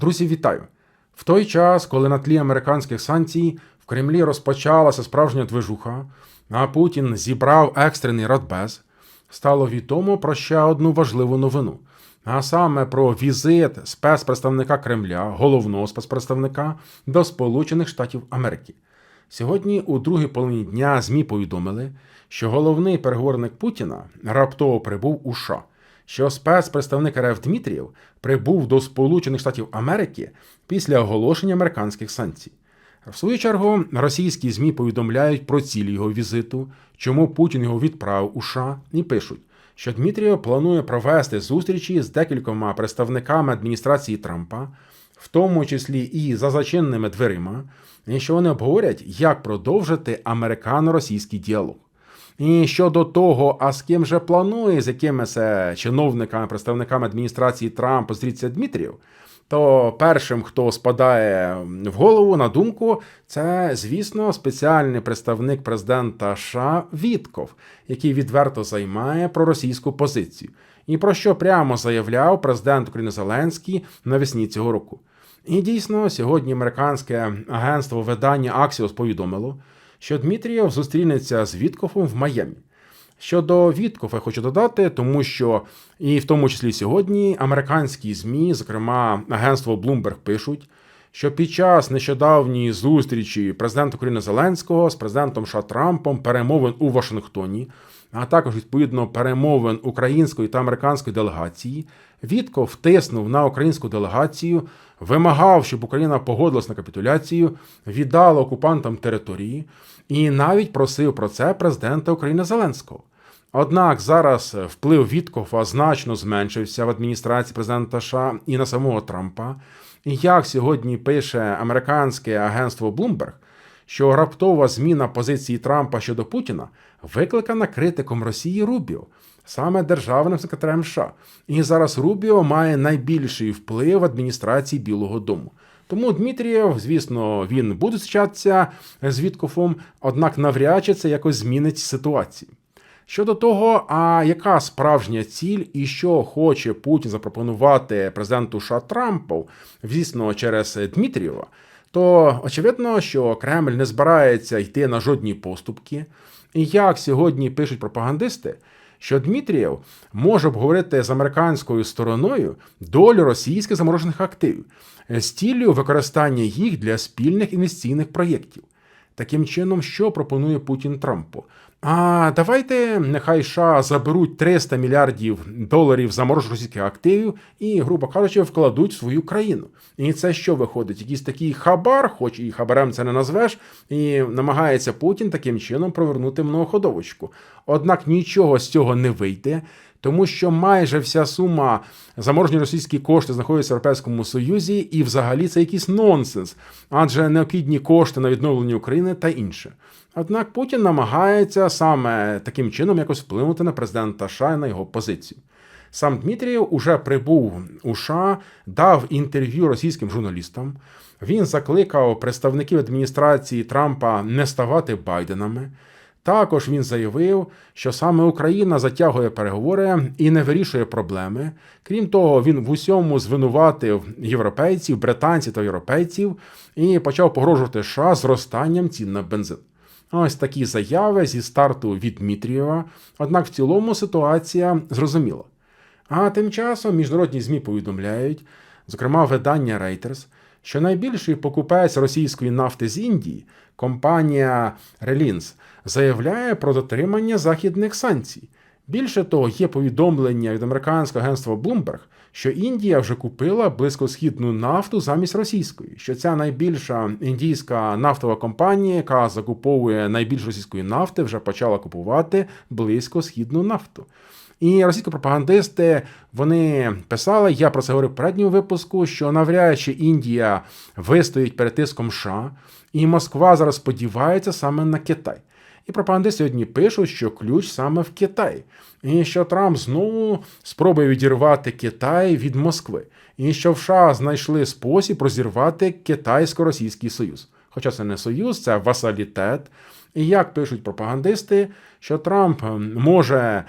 Друзі, вітаю! В той час, коли на тлі американських санкцій в Кремлі розпочалася справжня движуха, а Путін зібрав екстрений радбез, стало відомо про ще одну важливу новину. А саме про візит спецпредставника Кремля, головного спецпредставника до Сполучених Штатів Америки. Сьогодні, у другій половині дня, ЗМІ повідомили, що головний переговорник Путіна раптово прибув у США, що спецпредставник РФ Дмитрієв прибув до Сполучених Штатів Америки після оголошення американських санкцій. В свою чергу, російські ЗМІ повідомляють про ціль його візиту, чому Путін його відправив у США, і пишуть, що Дмитрієв планує провести зустрічі з декількома представниками адміністрації Трампа, в тому числі і за зачиненими дверима, і що вони обговорять, як продовжити американо-російський діалог. І щодо того, а з ким же планує, з якимись чиновниками, представниками адміністрації Трампа зустрітися Дмитрієв, то першим, хто спадає в голову на думку, це, звісно, спеціальний представник президента США Вітков, який відверто займає проросійську позицію, і про що прямо заявляв президент України Зеленський навесні цього року. І дійсно, сьогодні американське агентство видання Axios повідомило, що Дмитрієв зустрінеться з Віткофом в Майамі. Щодо Віткофа, хочу додати, тому що і в тому числі сьогодні американські ЗМІ, зокрема агентство Bloomberg, пишуть, що під час нещодавньої зустрічі президента України Зеленського з президентом США Трампом перемовин у Вашингтоні, а також відповідно перемовин української та американської делегації, Вітков втиснув на українську делегацію, вимагав, щоб Україна погодилась на капітуляцію, віддала окупантам території і навіть просив про це президента України Зеленського. Однак зараз вплив Віткофа значно зменшився в адміністрації президента США і на самого Трампа. Як сьогодні пише американське агентство Bloomberg, що раптова зміна позиції Трампа щодо Путіна викликана критиком Росії Рубіо, саме державним секретарем США. І зараз Рубіо має найбільший вплив в адміністрації Білого Дому. Тому Дмитрієв, звісно, він буде зустрічатися з Віткофом, однак навряд чи це якось змінить ситуацію. Щодо того, а яка справжня ціль і що хоче Путін запропонувати президенту США Трампу, звісно, через Дмитрієва, то очевидно, що Кремль не збирається йти на жодні поступки. І як сьогодні пишуть пропагандисти, що Дмитрієв може обговорити з американською стороною долю російських заморожених активів з ціллю використання їх для спільних інвестиційних проєктів. Таким чином, що пропонує Путін Трампу? А давайте нехай США заберуть 300 мільярдів доларів заморожених російських активів і, грубо кажучи, вкладуть в свою країну. І це що виходить? Якийсь такий хабар, хоч і хабарем це не назвеш, і намагається Путін таким чином провернути многоходовочку. Однак нічого з цього не вийде. Тому що майже вся сума заморожені російські кошти знаходяться в Європейському Союзі, і взагалі це якийсь нонсенс, адже необхідні кошти на відновлення України та інше. Однак Путін намагається саме таким чином якось вплинути на президента США і на його позицію. Сам Дмитрієв уже прибув у США, дав інтерв'ю російським журналістам. Він закликав представників адміністрації Трампа не ставати Байденами. Також він заявив, що саме Україна затягує переговори і не вирішує проблеми. Крім того, він в усьому звинуватив європейців, британців та європейців і почав погрожувати США зростанням цін на бензин. Ось такі заяви зі старту від Дмитрієва. Однак в цілому ситуація зрозуміла. А тим часом міжнародні ЗМІ повідомляють, зокрема видання Reuters, що найбільший покупець російської нафти з Індії, компанія Relins, заявляє про дотримання західних санкцій. Більше того, є повідомлення від американського агентства Bloomberg, що Індія вже купила близькосхідну нафту замість російської, що ця найбільша індійська нафтова компанія, яка закуповує найбільш російської нафти, вже почала купувати близькосхідну нафту. І російські пропагандисти вони писали, я про це говорив в передньому випуску, що навряд чи Індія вистоїть перед тиском США, і Москва зараз сподівається саме на Китай. І пропагандисти сьогодні пишуть, що ключ саме в Китаї, і що Трамп знову спробує відірвати Китай від Москви, і що в США знайшли спосіб розірвати Китайсько-Російський Союз. Хоча це не союз, це васалітет. І як пишуть пропагандисти, що Трамп може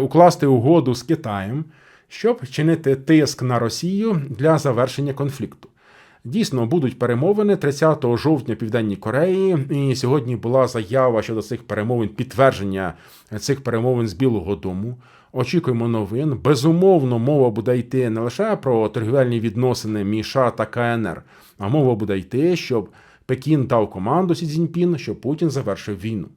укласти угоду з Китаєм, щоб чинити тиск на Росію для завершення конфлікту. Дійсно, будуть перемовини 30 жовтня Південній Кореї. І сьогодні була заява щодо цих перемовин, підтвердження цих перемовин з Білого Дому. Очікуємо новин. Безумовно, мова буде йти не лише про торгівельні відносини між США та КНР, а мова буде йти, щоб Пекін дав команду Сі Цзіньпін, щоб Путін завершив війну.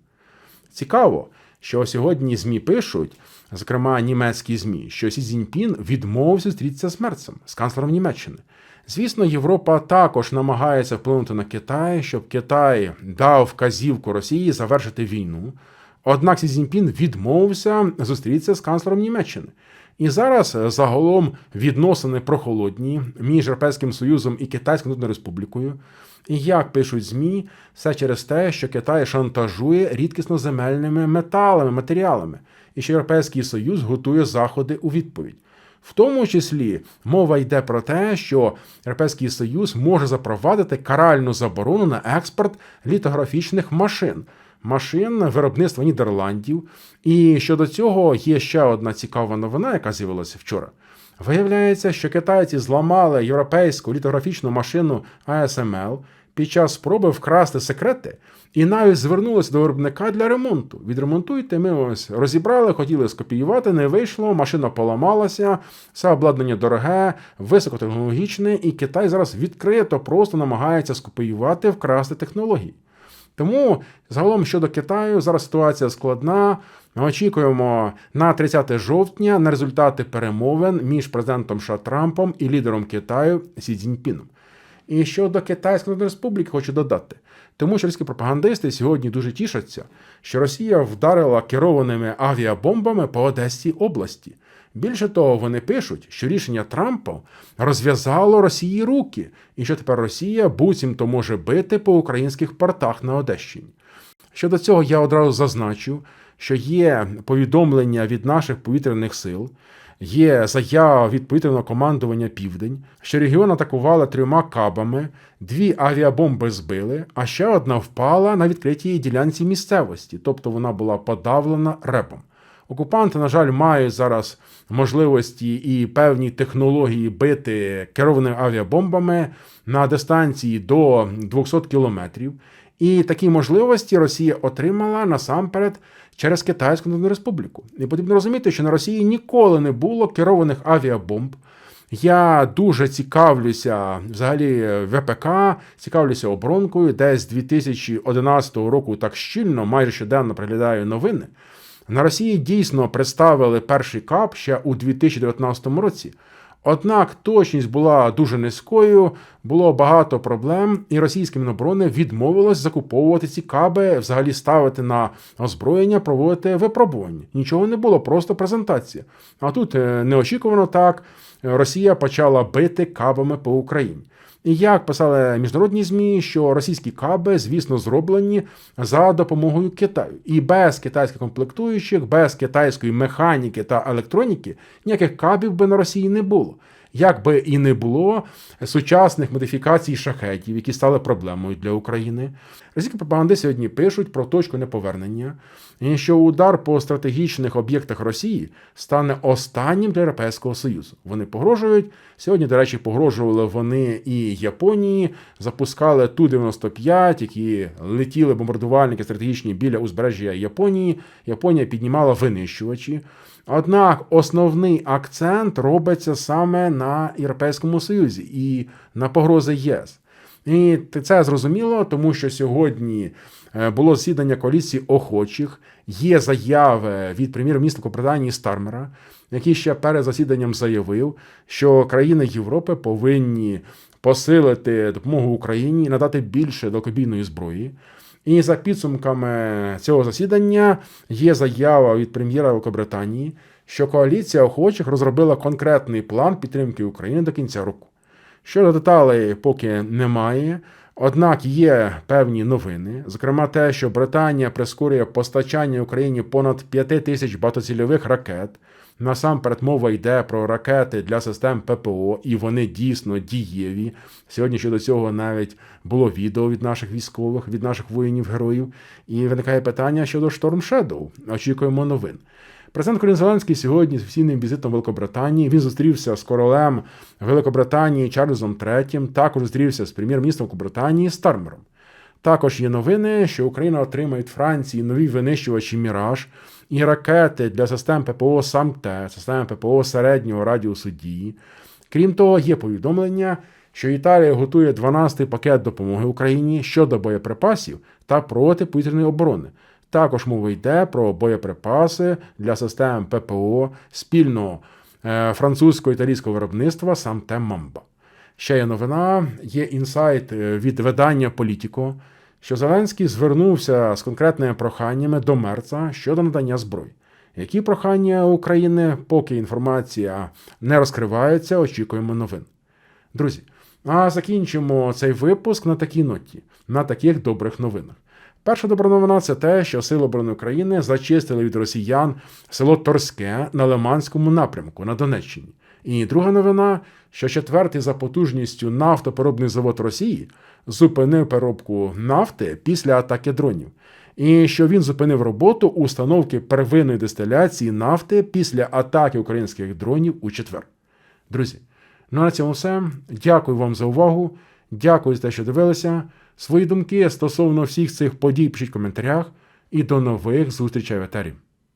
Цікаво, що сьогодні ЗМІ пишуть, зокрема німецькі ЗМІ, що Сі Цзіньпін відмовився зустрітися з Мерцем, з канцлером Німеччини. Звісно, Європа також намагається вплинути на Китай, щоб Китай дав вказівку Росії завершити війну. Однак Сі Цзіньпін відмовився зустрітися з канцлером Німеччини. І зараз загалом відносини прохолодні між Європейським Союзом і Китайською Народною Республікою. Як пишуть ЗМІ, все через те, що Китай шантажує рідкісно земельними металами, матеріалами, і що Європейський Союз готує заходи у відповідь. В тому числі мова йде про те, що Європейський Союз може запровадити каральну заборону на експорт літографічних машин, машин виробництва Нідерландів. І щодо цього є ще одна цікава новина, яка з'явилася вчора. Виявляється, що китайці зламали європейську літографічну машину ASML під час спроби вкрасти секрети і навіть звернулися до виробника для ремонту. Відремонтуйте, ми ось розібрали, хотіли скопіювати, не вийшло, машина поламалася, все обладнання дороге, високотехнологічне, і Китай зараз відкрито просто намагається скопіювати, вкрасти технології. Тому загалом щодо Китаю зараз ситуація складна. Ми очікуємо на 30 жовтня на результати перемовин між президентом США Трампом і лідером Китаю Сі Цзіньпіном. І щодо Китайської Республіки хочу додати, тому що російські пропагандисти сьогодні дуже тішаться, що Росія вдарила керованими авіабомбами по Одеській області. Більше того, вони пишуть, що рішення Трампа розв'язало Росії руки, і що тепер Росія буцімто може бити по українських портах на Одещині. Щодо цього я одразу зазначу, що є повідомлення від наших повітряних сил, є заява від повітряного командування Південь, що регіон атакували трьома кабами, дві авіабомби збили, а ще одна впала на відкритій ділянці місцевості, тобто вона була подавлена репом. Окупанти, на жаль, мають зараз можливості і певні технології бити керованими авіабомбами на дистанції до 200 кілометрів. І такі можливості Росія отримала насамперед через Китайську Народну Республіку. І потрібно розуміти, що на Росії ніколи не було керованих авіабомб. Я дуже цікавлюся взагалі ВПК, цікавлюся оборонкою, де з 2011 року так щільно, майже щоденно приглядаю новини. На Росії дійсно представили перший кап ще у 2019 році. Однак точність була дуже низькою, було багато проблем, і російське міноборони відмовилось закуповувати ці каби, взагалі ставити на озброєння, проводити випробування. Нічого не було, просто презентація. А тут е, неочікувано так Росія почала бити кабами по Україні. Як писали міжнародні змі, що російські каби, звісно, зроблені за допомогою Китаю, і без китайських комплектуючих, без китайської механіки та електроніки ніяких кабів би на Росії не було. Як би і не було сучасних модифікацій шахетів, які стали проблемою для України, російські пропаганди сьогодні пишуть про точку неповернення, і що удар по стратегічних об'єктах Росії стане останнім для Європейського Союзу. Вони погрожують сьогодні. До речі, погрожували вони і Японії, запускали ту 95 які летіли бомбардувальники стратегічні біля узбережжя Японії. Японія піднімала винищувачі. Однак основний акцент робиться саме на Європейському Союзі і на погрози ЄС. І це зрозуміло, тому що сьогодні е, було засідання коаліції охочих. Є заяви від прем'єр-міністра Британії Стармера, який ще перед засіданням заявив, що країни Європи повинні посилити допомогу Україні, надати більше далекобійної зброї. І за підсумками цього засідання є заява від прем'єра Великобританії, що коаліція охочих розробила конкретний план підтримки України до кінця року. Щодо деталей, поки немає. Однак є певні новини, зокрема те, що Британія прискорює постачання Україні понад 5 тисяч багатоцільових ракет. Насамперед мова йде про ракети для систем ППО, і вони дійсно дієві. Сьогодні щодо цього навіть було відео від наших військових, від наших воїнів-героїв. І виникає питання щодо Storm Shadow. Очікуємо новин. Президент Колін Зеленський сьогодні з офіційним візитом Великобританії. Він зустрівся з королем Великобританії Чарльзом III, також зустрівся з прем'єр-міністром Великобританії Стармером. Також є новини, що Україна отримає від Франції нові винищувачі Міраж і ракети для систем ППО САМТЕ, системи ППО середнього радіусу дії. Крім того, є повідомлення, що Італія готує 12-й пакет допомоги Україні щодо боєприпасів та протиповітряної оборони. Також мова йде про боєприпаси для систем ППО спільного е, французько-італійського виробництва САМТЕ Мамба. Ще є новина, є інсайт е, від видання Політіко, що Зеленський звернувся з конкретними проханнями до Мерца щодо надання зброї. Які прохання України, поки інформація не розкривається, очікуємо новин. Друзі, а закінчимо цей випуск на такій ноті, на таких добрих новинах. Перша добра новина це те, що Сили оборони України зачистили від росіян село Торське на Лиманському напрямку на Донеччині. І друга новина, що четвертий за потужністю нафтопереробний завод Росії зупинив переробку нафти після атаки дронів, і що він зупинив роботу установки первинної дистиляції нафти після атаки українських дронів у четвер. Друзі, ну на цьому все. Дякую вам за увагу. Дякую за те, що дивилися. Свої думки стосовно всіх цих подій пишіть в коментарях. І до нових зустрічей в етері.